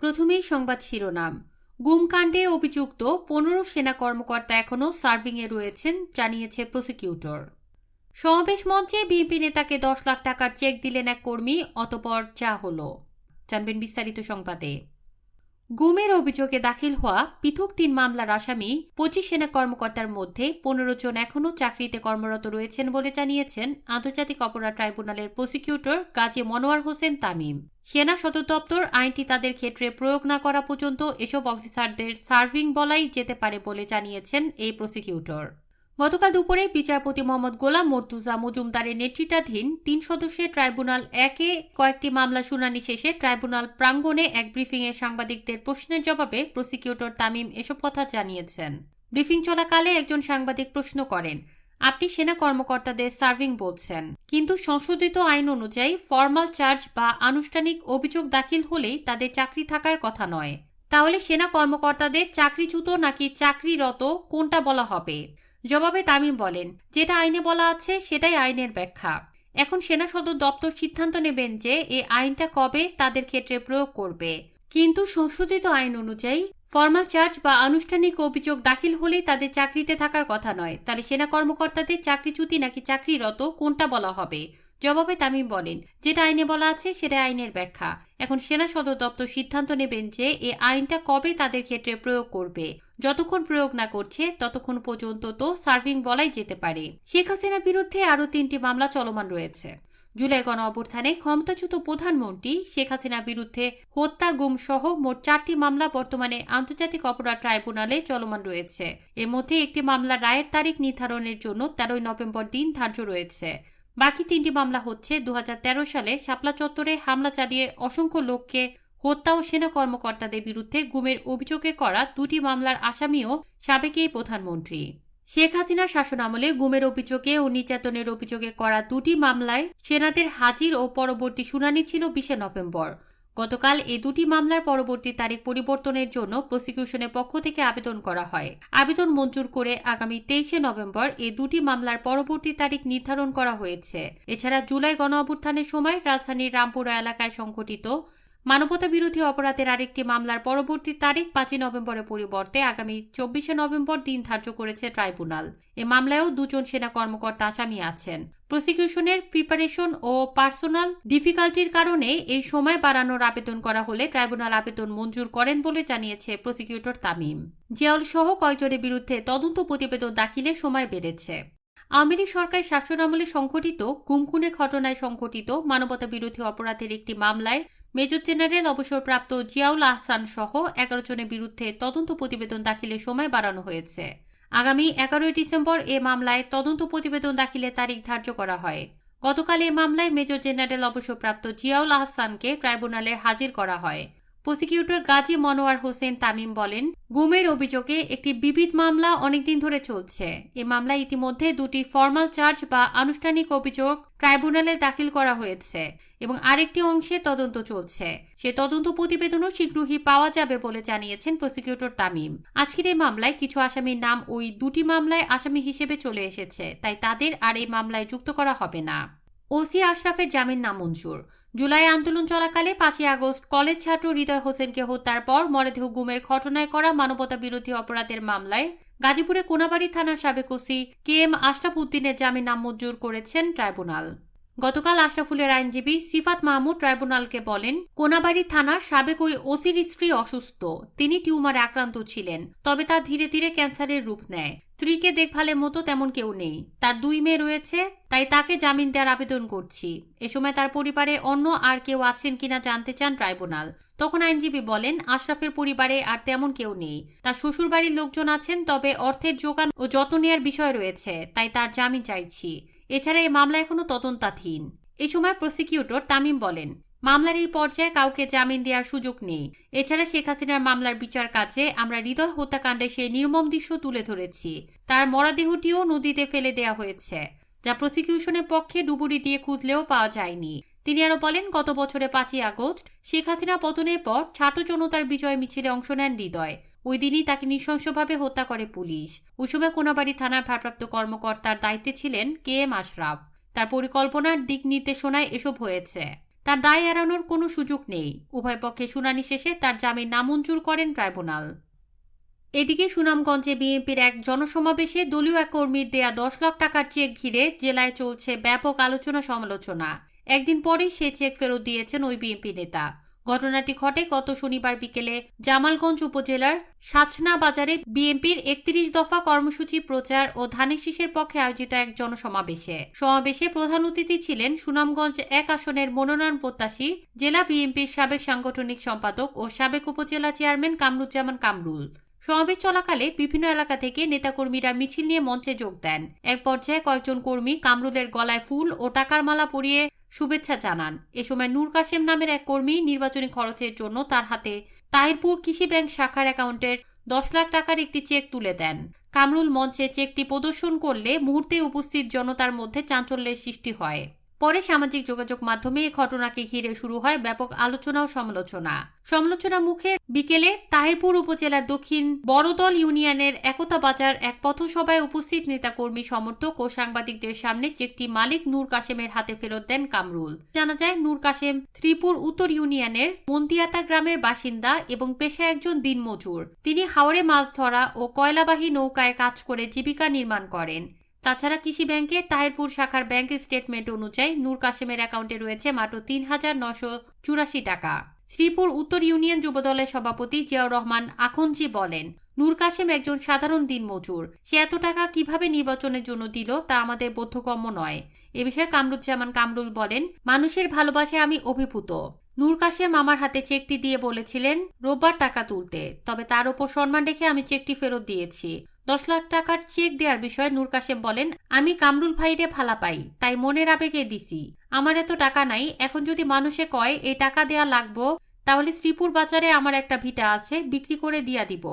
প্রথমেই সংবাদ শিরোনাম। গুমকাণ্ডে অভিযুক্ত পনেরো সেনা কর্মকর্তা এখনও সার্ভিংয়ে রয়েছেন, জানিয়েছে প্রসিকিউটর। সমাবেশ মঞ্চে বিএনপি নেতাকে দশ লাখ টাকার চেক দিলেন এক কর্মী, অতপর যা হল। জানবেন বিস্তারিত সংবাদে। গুমের অভিযোগে দাখিল হওয়া পৃথক তিন মামলার আসামি পঁচিশ সেনা কর্মকর্তার মধ্যে পনেরো জন এখনও চাকরিতে কর্মরত রয়েছেন বলে জানিয়েছেন আন্তর্জাতিক অপরাধ ট্রাইব্যুনালের প্রসিকিউটর গাজী মনোয়ার হোসেন তামিম। সেনা সদর দপ্তর আইনটি তাদের ক্ষেত্রে প্রয়োগ না করা পর্যন্ত এসব অফিসারদের সার্ভিং বলাই যেতে পারে বলে জানিয়েছেন এই প্রসিকিউটর। গতকাল দুপুরে বিচারপতি মোহাম্মদ গোলাম মর্তুজা মজুমদারের নেতৃত্বাধীন তিন সদস্যের ট্রাইব্যুনাল একে কয়েকটি মামলা শুনানি শেষে ট্রাইব্যুনাল প্রাঙ্গণে এক ব্রিফিংয়ে সাংবাদিকদের প্রশ্নের জবাবে প্রসিকিউটর তামিম এসব কথা জানিয়েছেন। ব্রিফিং চলাকালে একজন সাংবাদিক প্রশ্ন করেন, আপনি সেনা কর্মকর্তাদের সার্ভিং বলছেন, কিন্তু সংশোধিত আইন অনুযায়ী ফর্মাল চার্জ বা আনুষ্ঠানিক অভিযোগ দাখিল হলেই তাদের চাকরি থাকার কথা নয়। তাহলে সেনা কর্মকর্তাদের চাকরিচ্যুত নাকি চাকরিরত কোনটা বলা হবে? জবাবে তামিম বলেন, যেটা আইনে বলা আছে, সেটাই আইনের ব্যাখ্যা। এখন সেনা সদর দপ্তর সিদ্ধান্ত নেবেন যে এই আইনটা কবে তাদের ক্ষেত্রে প্রয়োগ করবে। কিন্তু সংশোধিত আইন অনুযায়ী, ফর্মাল চার্জ বা আনুষ্ঠানিক অভিযোগ দাখিল হলেই তাদের চাকরিতে থাকার কথা নয়। তাহলে সেনা কর্মকর্তাদের চাকরিচ্যুতি নাকি চাকরিরত, কোনটা বলা হবে? জবাবে তামিম বলেন, যেটা আইনে বলা আছে সেটা আইনের ব্যাখ্যা। এখন সেনা সদর দপ্তর সিদ্ধান্ত নেবেন যে এই আইনটা কবে তাদের ক্ষেত্রে প্রয়োগ করবে। যতক্ষণ প্রয়োগ না করছে, ততক্ষণ পর্যন্ত তো সার্ভিং বলাই যেতে পারে। শেখ হাসিনার বিরুদ্ধে আরও তিনটি মামলা চলমান রয়েছে। জুলাই গণ ক্ষমতাচ্যুত প্রধানমন্ত্রী শেখ হাসিনার বিরুদ্ধে হত্যা গুম সহ মোট চারটি মামলা বর্তমানে আন্তর্জাতিক অপরাধ ট্রাইব্যুনালে চলমান রয়েছে। এর মধ্যে একটি মামলা রায়ের তারিখ নির্ধারণের জন্য তেরোই নভেম্বর দিন ধার্য রয়েছে। বাকি তিনটি মামলা হচ্ছে দু হাজার তেরো সালে শাপলা চত্বরে হামলা চালিয়ে অসংখ্য লোককে হত্যা ও সেনা কর্মকর্তাদের বিরুদ্ধে গুমের অভিযোগে করা দুটি মামলার আসামিও সাবেক এই প্রধানমন্ত্রী। শেখ হাসিনার শাসনামলে গুমের অভিযোগে ও নির্যাতনের অভিযোগে করা দুটি মামলায় সেনাদের হাজির ও পরবর্তী শুনানি ছিল বিশে নভেম্বর। গতকাল এই দুটি মামলার পরবর্তী তারিখ পরিবর্তনের জন্য প্রসিকিউশনের পক্ষ থেকে আবেদন করা হয়। আবেদন মঞ্জুর করে আগামী তেইশে নভেম্বর এই দুটি মামলার পরবর্তী তারিখ নির্ধারণ করা হয়েছে। এছাড়া জুলাই গণ অভ্যুত্থানের সময় রাজধানীর রামপুরা এলাকায় সংঘটিত মানবতা বিরোধী অপরাধের আরেকটি মামলার পরবর্তী তারিখ পাঁচই নভেম্বরের পরিবর্তে আগামী চব্বিশে নভেম্বর দিন ধার্য করেছে ট্রাইব্যুনাল। এ মামলায়ও দুজন সেনা কর্মকর্তা আসামি আছেন। প্রসিকিউশনের প্রিপারেশন ও পার্সোনাল ডিফিকাল্টির কারণে এই সময় বাড়ানোর আবেদন করা হলে ট্রাইব্যুনাল আবেদন মঞ্জুর করেন বলে জানিয়েছে প্রসিকিউটর তামিম। জিয়াউল সহ কয়েকজনের বিরুদ্ধে তদন্ত প্রতিবেদন দাখিলে সময় বেড়েছে। আওয়ামী লীগ সরকার শাসনামলে সংঘটিত গুমখুনের ঘটনায় সংঘটিত মানবতা বিরোধী অপরাধের একটি মামলায় মেজর জেনারেল অবসরপ্রাপ্ত জিয়াউল আহসান সহ এগারো জনের বিরুদ্ধে তদন্ত প্রতিবেদন দাখিলের সময় বাড়ানো হয়েছে। আগামী এগারোই ডিসেম্বর এ মামলায় তদন্ত প্রতিবেদন দাখিলের তারিখ ধার্য করা হয়। গতকাল এ মামলায় মেজর জেনারেল অবসরপ্রাপ্ত জিয়াউল আহসানকে ট্রাইব্যুনালে হাজির করা হয়। প্রসিকিউটর গাজী মনোয়ার হোসেন তামিম বলেন, গুমের অভিযোগে একটি বিবিধ মামলা অনেকদিন ধরে চলছে। এ মামলায় ইতিমধ্যে দুটি ফর্মাল চার্জ বা আনুষ্ঠানিক অভিযোগ ট্রাইব্যুনালে দাখিল করা হয়েছে এবং আরেকটি অংশে তদন্ত চলছে। সে তদন্ত প্রতিবেদনও শীঘ্রই পাওয়া যাবে বলে জানিয়েছেন প্রসিকিউটর তামিম। আজকের এই মামলায় কিছু আসামির নাম ওই দুটি মামলায় আসামি হিসেবে চলে এসেছে, তাই তাদের আর এই মামলায় যুক্ত করা হবে না। ওসি আশরাফের জামিন নামঞ্জুর। জুলাই আন্দোলন চলাকালে পাঁচই আগস্ট কলেজ ছাত্র হৃদয় হোসেনকে হত্যার পর মরদেহ গুমের ঘটনায় করা মানবতা বিরোধী অপরাধের মামলায় গাজীপুরে কোনাবাড়ি থানার সাবেক ওসি কে এম আশরাফ উদ্দিনের জামিন নামঞ্জুর করেছেন ট্রাইব্যুনাল। গতকাল আশরাফুলের আইনজীবী সিফাত মাহমুদ ট্রাইব্যুনালকে বলেন, কোনাবাড়ি থানার সাবেক ওই ওসির স্ত্রী অসুস্থ। তিনি টিউমারে আক্রান্ত ছিলেন, তবে তা ধীরে ধীরে ক্যান্সারের রূপ নেয়। স্ত্রীকে দেখভালের মতো তেমন কেউ নেই। তার দুই মেয়ে রয়েছে, তাই তাকে জামিন দেওয়ার আবেদন করছি। এ সময় তার পরিবারে অন্য আর কেউ আছেন কিনা জানতে চান ট্রাইব্যুনাল। তখন আইনজীবী বলেন, আশরাফের পরিবারে আর তেমন কেউ নেই। তার শ্বশুরবাড়ির লোকজন আছেন, তবে অর্থের যোগান ও যত্ন নেওয়ার বিষয় রয়েছে, তাই তার জামিন চাইছি। এছাড়া এই মামলা এখনও তদন্তাধীন। এ সময় প্রসিকিউটর তামিম বলেন মামলার এই পর্যায়ে কাউকে জামিন দেওয়ার সুযোগ নেই। এছাড়া শেখ হাসিনার মামলার বিচার কাছে আমরা হৃদয় হত্যাকাণ্ডে সেই নির্মম দৃশ্য তুলে ধরেছি। তার মরাদেহটিও নদীতে ফেলে দেওয়া হয়েছে, যা প্রসিকিউশনের পক্ষে ডুবুরি দিয়ে খুঁজলেও পাওয়া যায়নি। তিনি আরও বলেন, গত বছরে পাঁচই আগস্ট শেখ হাসিনা পতনের পর ছাত্র জনতার বিজয় মিছিলে অংশ নেন হৃদয়। ওই দিনই তাকে নৃশংসভাবে হত্যা করে পুলিশ। ওই সময় কোনাবাড়ি থানার ভারপ্রাপ্ত কর্মকর্তার দায়িত্বে ছিলেন কে এম আশরাফ। তার পরিকল্পনার দিক নির্দেশনায় এসব হয়েছে। তার দায় এড়ানোর কোনো সুযোগ নেই। উভয় পক্ষে শুনানি শেষে তার জামিন নামঞ্জুর করেন ট্রাইব্যুনাল। এদিকে সুনামগঞ্জে বিএনপির এক জনসমাবেশে দলীয় এক কর্মীর দেয়া দশ লাখ টাকার চেক ঘিরে জেলায় চলছে ব্যাপক আলোচনা সমালোচনা একদিন পরেই সে চেক ফেরত দিয়েছেন ওই বিএনপি নেতা। ঘটনাটি ঘটে গত শনিবার বিকেলে জামালগঞ্জ উপজেলার সাচনা বাজারে বিএনপির একত্রিশ দফা কর্মসূচি প্রচার ও ধানের শীষের পক্ষে আয়োজিত এক জনসমাবেশে। সমাবেশে প্রধান অতিথি ছিলেন সুনামগঞ্জ এক আসনের মনোনয়ন প্রত্যাশী, জেলা বিএনপির সাবেক সাংগঠনিক সম্পাদক ও সাবেক উপজেলা চেয়ারম্যান কামরুজ্জামান কামরুল। সমাবেশ চলাকালে বিভিন্ন এলাকা থেকে নেতাকর্মীরা মিছিল নিয়ে মঞ্চে যোগ দেন। এক পর্যায়ে কয়েকজন কর্মী কামরুলের গলায় ফুল ও টাকার মালা পরিয়ে শুভেচ্ছা জানান। এ সময় নূর কাশেম নামের এক কর্মী নির্বাচনী খরচের জন্য তার হাতে তাহিরপুর কৃষি ব্যাংক শাখার অ্যাকাউন্টের দশ লাখ টাকার একটি চেক তুলে দেন। কামরুল মঞ্চে চেকটি প্রদর্শন করলে মুহূর্তে উপস্থিত জনতার মধ্যে চাঞ্চল্যের সৃষ্টি হয়। পরে সামাজিক যোগাযোগ মাধ্যমে এই ঘটনাকে ঘিরে শুরু হয় ব্যাপক আলোচনা ও সমালোচনা। সমালোচনা মুখে বিকেলে তাহিরপুর উপজেলার দক্ষিণ বড়দল ইউনিয়নের একতা বাজার এক পথসভায় উপস্থিত নেতাকর্মী সমর্থক ও সাংবাদিকদের সামনে চেকটি মালিক নূর কাশেমের হাতে ফেরত দেন কামরুল। জানা যায়, নূর কাশেম ত্রিপুর উত্তর ইউনিয়নের মন্তিয়াতা গ্রামের বাসিন্দা এবং পেশা একজন দিনমজুর। তিনি হাওড়ে মাছ ধরা ও কয়লাবাহী নৌকায় কাজ করে জীবিকা নির্মাণ করেন। তাছাড়া কৃষি ব্যাংকের তাহিরপুর শাখার ব্যাংক স্টেটমেন্ট অনুযায়ী নূর কাশেমের অ্যাকাউন্টে রয়েছে মাত্র তিন হাজার নশো চুরাশি টাকা। শ্রীপুর উত্তর ইউনিয়ন যুবদলের সভাপতি জিয়াউর রহমান আখনজি বলেন, নূর কাশেম একজন সাধারণ দিনমজুর সে এত টাকা কীভাবে নির্বাচনের জন্য দিল তা আমাদের বোধগম্য নয়। এ বিষয়ে কামরুজ্জামান কামরুল বলেন, মানুষের ভালোবাসায় আমি অভিভূত। নূর কাশেম আমার হাতে চেকটি দিয়ে বলেছিলেন, রোববার টাকা তুলতে। তবে তার উপর সম্মান রেখে আমি চেকটি ফেরত দিয়েছি। দশ লাখ টাকার চেক দেওয়ার বিষয়ে নূর কাশেম বলেন, আমি কামরুল ভাইরে ফালা পাই, তাই মনের আবেগে দিছি। আমার এত টাকা নাই, এখন যদি মানুষে কয় এই টাকা দেয়া লাগবো, তাহলে শ্রীপুর বাজারে আমার একটা ভিটা আছে, বিক্রি করে দিয়া দিব।